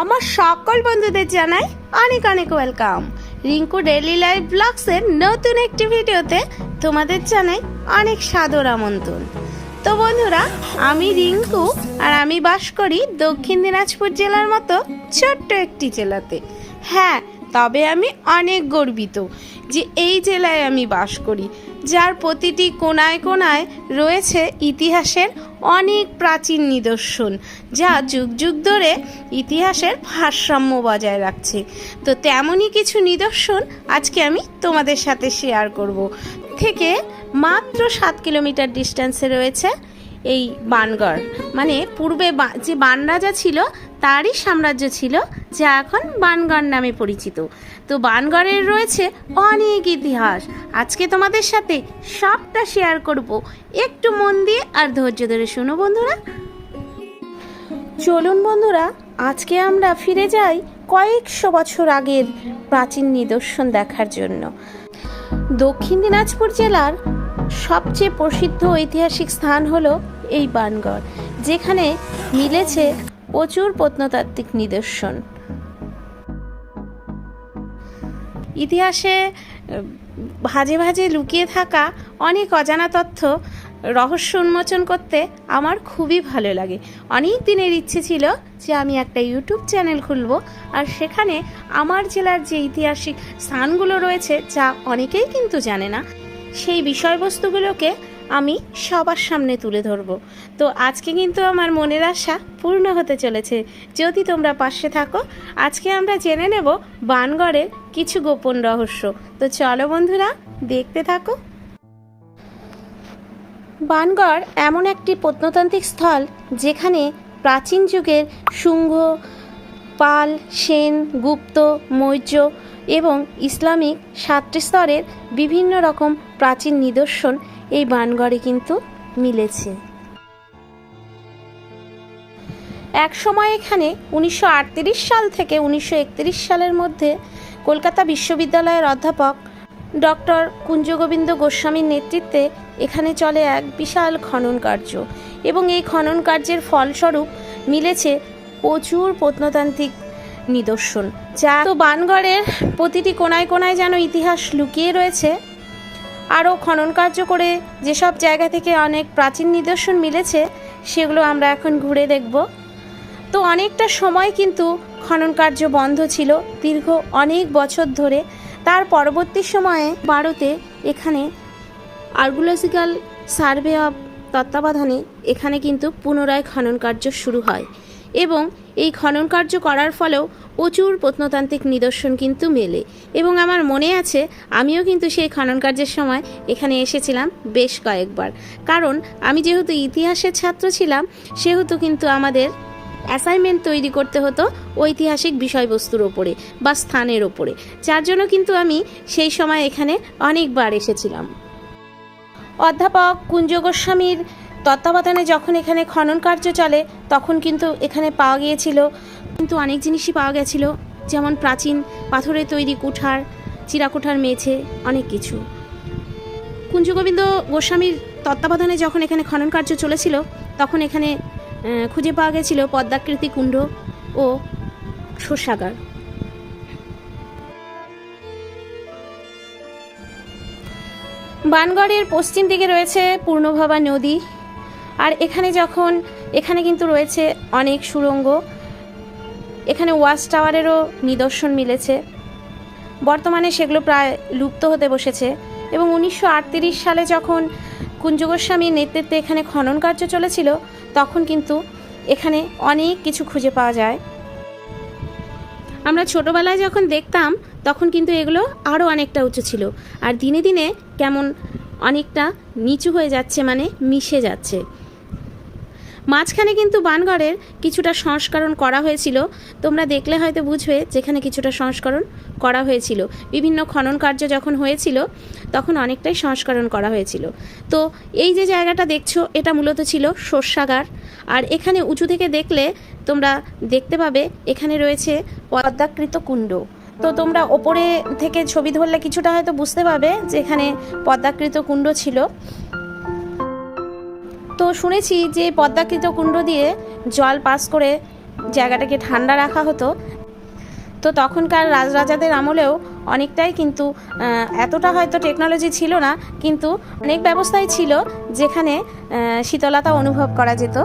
আমার সকল বন্ধুদের জানাই অনেক অনেক ওয়েলকাম রিঙ্কু ডেইলি লাইফ ব্লগসের নতুন একটি ভিডিওতে তোমাদের জানাই অনেক সাদর আমন্ত্রণ। তো বন্ধুরা, আমি রিঙ্কু আর আমি বাস করি দক্ষিণ দিনাজপুর জেলার মতো ছোট্ট একটি জেলাতে। হ্যাঁ তবে আমি অনেক গর্বিত যে এই জেলায় আমি বাস করি। যার প্রতিটি কোনায় কোনায় রয়েছে ইতিহাসের অনেক প্রাচীন নিদর্শন, যা যুগ যুগ ধরে ইতিহাসের ভারসাম্য বজায় রাখছে। তো তেমনই কিছু নিদর্শন আজকে আমি তোমাদের সাথে শেয়ার করব। থেকে মাত্র সাত কিলোমিটার ডিস্টেন্সে রয়েছে এই বানগড়। মানে পূর্বে যে বান রাজা ছিল, তারই সাম্রাজ্য ছিল যা এখন বানগড় নামে পরিচিত। তো বানগড়ের রয়েছে অনেক ইতিহাস। আজকে তোমাদের সাথে সবটা শেয়ার করব। একটু মন দিয়ে আর ধৈর্য ধরে শোনো বন্ধুরা। চলুন বন্ধুরা, আজকে আমরা ফিরে যাই কয়েকশো বছর আগের প্রাচীন নিদর্শন দেখার জন্য। দক্ষিণ দিনাজপুর জেলার সবচেয়ে প্রসিদ্ধ ঐতিহাসিক স্থান হলো এই বানগড়, যেখানে মিলেছে প্রচুর প্রত্নতাত্ত্বিক নিদর্শন। ইতিহাসে ভাজে ভাজে লুকিয়ে থাকা অনেক অজানা তথ্য রহস্য উন্মোচন করতে আমার খুবই ভালো লাগে। অনেক দিনের ইচ্ছে ছিল যে আমি একটা ইউটিউব চ্যানেল খুলব আর সেখানে আমার জেলার যে ঐতিহাসিক স্থানগুলো রয়েছে, যা অনেকেই কিন্তু জানে না, সেই বিষয়বস্তুগুলোকে আমি সবার সামনে তুলে ধরব। তো আজকে কিন্তু আমার মনের আশা পূর্ণ হতে চলেছে। যদি তোমরা পাশে থাকো, আজকে আমরা জেনে নেব বানগড়ের কিছু গোপন রহস্য। তো চলো বন্ধুরা, দেখতে থাকো। বানগড় এমন একটি প্রত্নতান্ত্রিক স্থল যেখানে প্রাচীন যুগের শুঙ্গ পাল, সেন, গুপ্ত, মৌর্য এবং ইসলামিক সাতটি স্তরের বিভিন্ন রকম প্রাচীন নিদর্শন এই বানগড়ে কিন্তু মিলেছে। এক সময় এখানে উনিশশো আটত্রিশ সাল থেকে উনিশশো একত্রিশ সালের মধ্যে কলকাতা বিশ্ববিদ্যালয়ের অধ্যাপক ডক্টর কুঞ্জগোবিন্দ গোস্বামীর নেতৃত্বে এখানে চলে এক বিশাল খনন কার্য এবং এই খনন কার্যের ফলস্বরূপ মিলেছে প্রচুর প্রত্নতান্ত্রিক নিদর্শন। যা তো বানগড়ের প্রতিটি কোনায় কোনায় যেন ইতিহাস লুকিয়ে রয়েছে, আরও খনন কার্য করে যেসব জায়গা থেকে অনেক প্রাচীন নিদর্শন মিলেছে, সেগুলো আমরা এখন ঘুরে দেখব। তো অনেকটা সময় কিন্তু খনন কার্য বন্ধ ছিল দীর্ঘ অনেক বছর ধরে। তার পরবর্তী সময়ে ভারতে এখানে আর্গুলজিক্যাল সার্ভে অব তত্ত্বাবধানে এখানে কিন্তু পুনরায় খনন কার্য শুরু হয়। এবং এই খনন কার্য করার ফলেও প্রচুর প্রত্নতান্ত্রিক নিদর্শন কিন্তু মেলে। এবং আমার মনে আছে, আমিও কিন্তু সেই খনন কার্যের সময় এখানে এসেছিলাম বেশ কয়েকবার। কারণ আমি যেহেতু ইতিহাসের ছাত্র ছিলাম, সেহেতু কিন্তু আমাদের অ্যাসাইনমেন্ট তৈরি করতে হতো ঐতিহাসিক বিষয়বস্তুর ওপরে বা স্থানের ওপরে। যার জন্য কিন্তু আমি সেই সময় এখানে অনেকবার এসেছিলাম। অধ্যাপক কুঞ্জ গোস্বামীর তত্ত্বাবধানে যখন এখানে খনন কার্য চলে, তখন কিন্তু এখানে পাওয়া গিয়েছিল, কিন্তু অনেক জিনিসই পাওয়া গেছিল, যেমন প্রাচীন পাথরের তৈরি কুঠার, চিরাকুঠার মেঝে, অনেক কিছু। কুঞ্জগোবিন্দ গোস্বামীর তত্ত্বাবধানে যখন এখানে খনন কার্য চলেছিল, তখন এখানে খুঁজে পাওয়া গেছিল পদ্মাকৃতি কুণ্ড ও শস্যাগার বানগড়ের পশ্চিম দিকে রয়েছে পূর্ণভবা নদী। আর এখানে যখন, এখানে কিন্তু রয়েছে অনেক সুড়ঙ্গ এখানে ওয়াচ টাওয়ারেরও নিদর্শন মিলেছে। বর্তমানে সেগুলো প্রায় লুপ্ত হতে বসেছে এবং উনিশশো আটত্রিশ সালে যখন কুঞ্জ গোস্বামীর নেতৃত্বে এখানে খনন কার্য চলেছিল, তখন কিন্তু এখানে অনেক কিছু খুঁজে পাওয়া যায়। আমরা ছোটোবেলায় যখন দেখতাম, তখন কিন্তু এগুলো আরও অনেকটা উঁচু ছিল আর দিনে দিনে কেমন অনেকটা নিচু হয়ে যাচ্ছে মানে মিশে যাচ্ছে। মাঝখানে কিন্তু বানগড়ের কিছুটা সংস্করণ করা হয়েছিল। তোমরা দেখলে হয়তো বুঝবে যেখানে কিছুটা সংস্করণ করা হয়েছিল। বিভিন্ন খনন কার্য যখন হয়েছিল, তখন অনেকটাই সংস্করণ করা হয়েছিল। তো এই যে জায়গাটা দেখছ, এটা মূলত ছিল শস্যাগার। আর এখানে উঁচু থেকে দেখলে তোমরা দেখতে পাবে, এখানে রয়েছে পদ্মাকৃত কুণ্ড। তো তোমরা ওপরে থেকে ছবি ধরলে কিছুটা হয়তো বুঝতে পারবে যে এখানে পদ্মাকৃত কুণ্ড ছিল। তো শুনেছি যে পদ্মাকৃত কুণ্ড দিয়ে জল পাস করে জায়গাটাকে ঠান্ডা রাখা হতো। তো তখনকার রাজরাজাদের আমলেও অনেকটাই কিন্তু এতটা হয়তো টেকনোলজি ছিল না, কিন্তু অনেক ব্যবস্থাই ছিল যেখানে শীতলতা অনুভব করা যেত।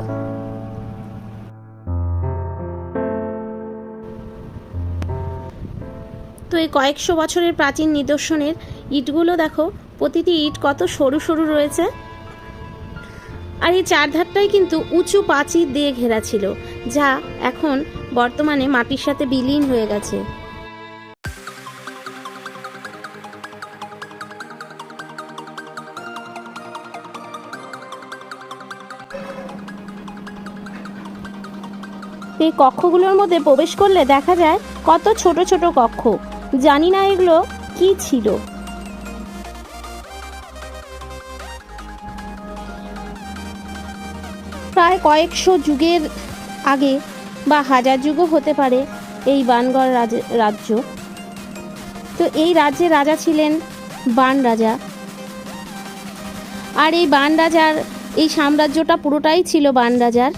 তো এই কয়েকশো বছরের প্রাচীন নিদর্শনের ইটগুলো দেখো, প্রতিটি ইট কত সরু সরু রয়েছে। আর এই চারধারটাই কিন্তু উঁচু প্রাচীর দিয়ে ঘেরা ছিল, যা এখন বর্তমানে মাটির সাথে বিলীন হয়ে গেছে। এই কক্ষগুলোর মধ্যে প্রবেশ করলে দেখা যায় কত ছোট ছোট কক্ষ। জানি না এগুলো কি ছিল। প্রায় কয়েকশো যুগের আগে বা হাজার যুগও হতে পারে এই বানগড় রাজ- রাজ্য। তো এই রাজ্যের রাজা ছিলেন বান রাজা। আর এই বান রাজার, এই সাম্রাজ্যটা পুরোটাই ছিল বান রাজার।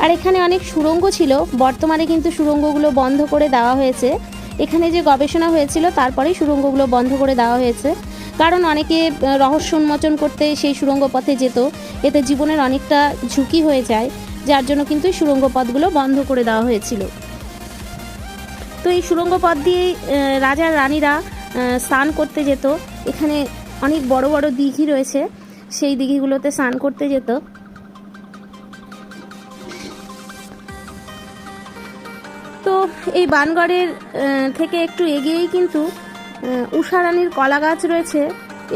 আর এখানে অনেক সুড়ঙ্গ ছিল, বর্তমানে কিন্তু সুড়ঙ্গগুলো বন্ধ করে দেওয়া হয়েছে। এখানে যে গবেষণা হয়েছিল, তারপরেই সুড়ঙ্গগুলো বন্ধ করে দেওয়া হয়েছে। কারণ অনেকে রহস্য উন্মোচন করতে সেই সুড়ঙ্গ পথে যেত, এতে জীবনের অনেকটা ঝুঁকি হয়ে যায়, যার জন্য কিন্তু সুড়ঙ্গ পথগুলো বন্ধ করে দেওয়া হয়েছিল। তো এই সুড়ঙ্গ পথ দিয়েই রাজার রানীরা স্নান করতে যেত। এখানে অনেক বড় বড় দিঘি রয়েছে, সেই দিঘিগুলোতে স্নান করতে যেত। তো এই বানগড়ের থেকে একটু এগিয়েই কিন্তু উষারানীর কলা গাছ রয়েছে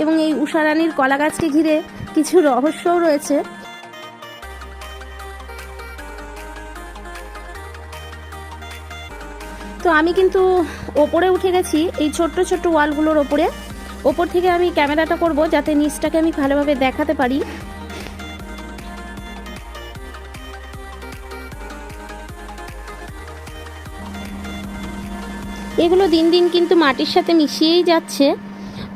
এবং এই উষারানীর কলা গাছকে ঘিরে কিছু রহস্যও রয়েছে। তো আমি কিন্তু ওপরে উঠে গেছি, এই ছোট্ট ছোট্ট ওয়ালগুলোর ওপরে। ওপর থেকে আমি ক্যামেরাটা করব যাতে নিচটাকে আমি ভালোভাবে দেখাতে পারি। এগুলো দিন দিন কিন্তু মাটির সাথে মিশিয়েই যাচ্ছে।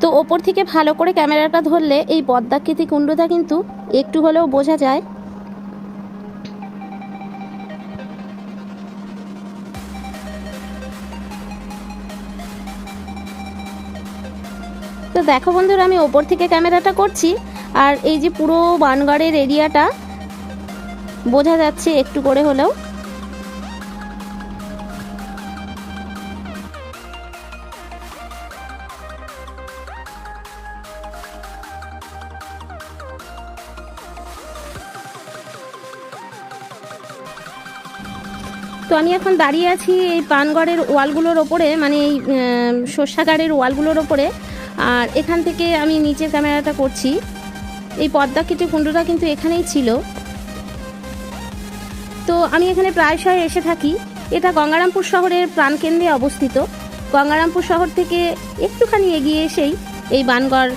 তো ওপর থেকে ভালো করে ক্যামেরাটা ধরলে এই পদ্মাকৃতি কুণ্ডটা কিন্তু একটু হলেও বোঝা যায়। তো দেখো বন্ধুরা, আমি ওপর থেকে ক্যামেরাটা করছি আর এই যে পুরো বানগড়ের এরিয়াটা বোঝা যাচ্ছে একটু করে হলেও। তো আমি এখন দাঁড়িয়ে আছি এই পানগড়ের ওয়ালগুলোর ওপরে মানে এই শস্যাগারের ওয়ালগুলোর ওপরে। আর এখান থেকে আমি নিচের ক্যামেরাটা করছি। এই পদ্মাকৃতি কুণ্ডটা কিন্তু এখানেই ছিল। তো আমি এখানে প্রায়শই এসে থাকি। এটা গঙ্গারামপুর শহরের প্রাণকেন্দ্রে অবস্থিত। গঙ্গারামপুর শহর থেকে একটুখানি এগিয়ে এসেই এই বানগড়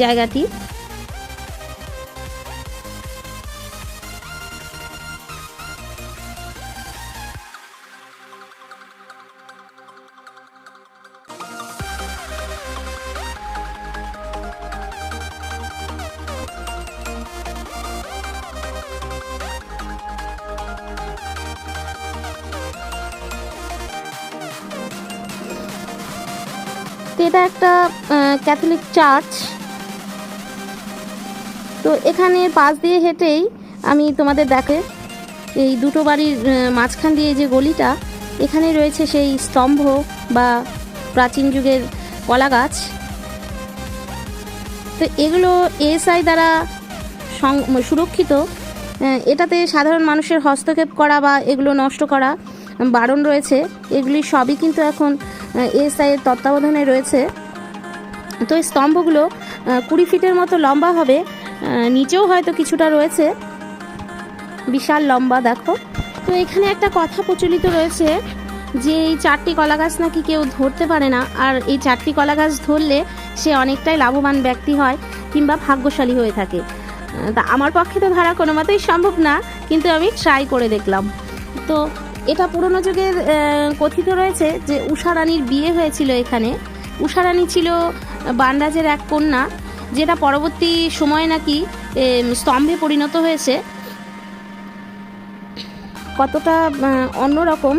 জায়গাটি। তো এটা একটা ক্যাথলিক চার্চ তো এখানে পাশ দিয়ে হেঁটেই আমি তোমাদের দেখে এই দুটো বাড়ির মাঝখান দিয়ে যে গলিটা, এখানে রয়েছে সেই স্তম্ভ বা প্রাচীন যুগের কলা গাছ। তো এগুলো এএসআই দ্বারা সুরক্ষিত। এটাতে সাধারণ মানুষের হস্তক্ষেপ করা বা এগুলো নষ্ট করা বারণ রয়েছে। এগুলি সবই কিন্তু এখন এএসআই এর তত্ত্বাবধানে রয়েছে। তো এই স্তম্ভগুলো কুড়ি ফিটের মতো লম্বা হবে। নিচেও হয়তো কিছুটা রয়েছে। বিশাল লম্বা, দেখো। তো এখানে একটা কথা প্রচলিত রয়েছে যে, এই চারটি কলা গাছ নাকি কেউ ধরতে পারে না। আর এই চারটি কলা গাছ ধরলে সে অনেকটাই লাভবান ব্যক্তি হয় কিংবা ভাগ্যশালী হয়ে থাকে। তা আমার পক্ষে তো ধরা কোনো মতেই সম্ভব না, কিন্তু আমি ট্রাই করে দেখলাম। তো এটা পুরনো যুগের কথিত রয়েছে যে উষা রানীর বিয়ে হয়েছিল এখানে। উষা রানী ছিল বানরাজের এক কন্যা, যেটা পরবর্তী সময়ে নাকি স্তম্ভে পরিণত হয়েছে। কতটা অন্যরকম।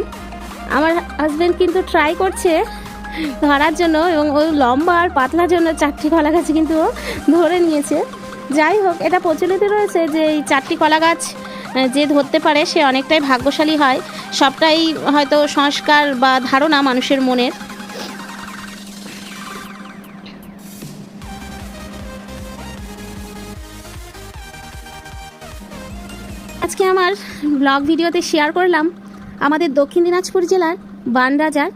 আমার হাজব্যান্ড কিন্তু ট্রাই করছে ধরার জন্য এবং ওই লম্বা আর পাতলার জন্য চারটি কলা গাছ কিন্তু ধরে নিয়েছে। যাই হোক, এটা প্রচলিত রয়েছে যে এই চারটি কলা গাছ যে ধরতে পারে সে অনেকটাই ভাগ্যশালী হয়। সবটাই হয়তো সংস্কার বা ধারণা মানুষের মনের। আজকে আমার ব্লগ ভিডিওতে শেয়ার করলাম আমাদের দক্ষিণ দিনাজপুর জেলার বানরাজার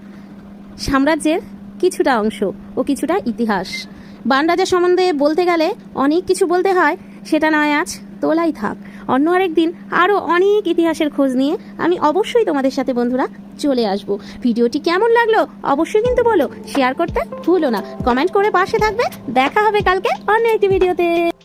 সাম্রাজ্যের কিছুটা অংশ ও কিছুটা ইতিহাস। বানরাজা সম্বন্ধে বলতে গেলে অনেক কিছু বলতে হয়, সেটা নয় আজ, তোলাই থাক। অন্য আরেকদিন আরও অনেক ইতিহাসের খোঁজ নিয়ে আমি অবশ্যই তোমাদের সাথে, বন্ধুরা, চলে আসব। ভিডিওটি কেমন লাগল অবশ্যই কিন্তু বলো শেয়ার করতে ভুলো না। কমেন্ট করে পাশে থাকবে। দেখা হবে কালকে অন্য একটি ভিডিওতে।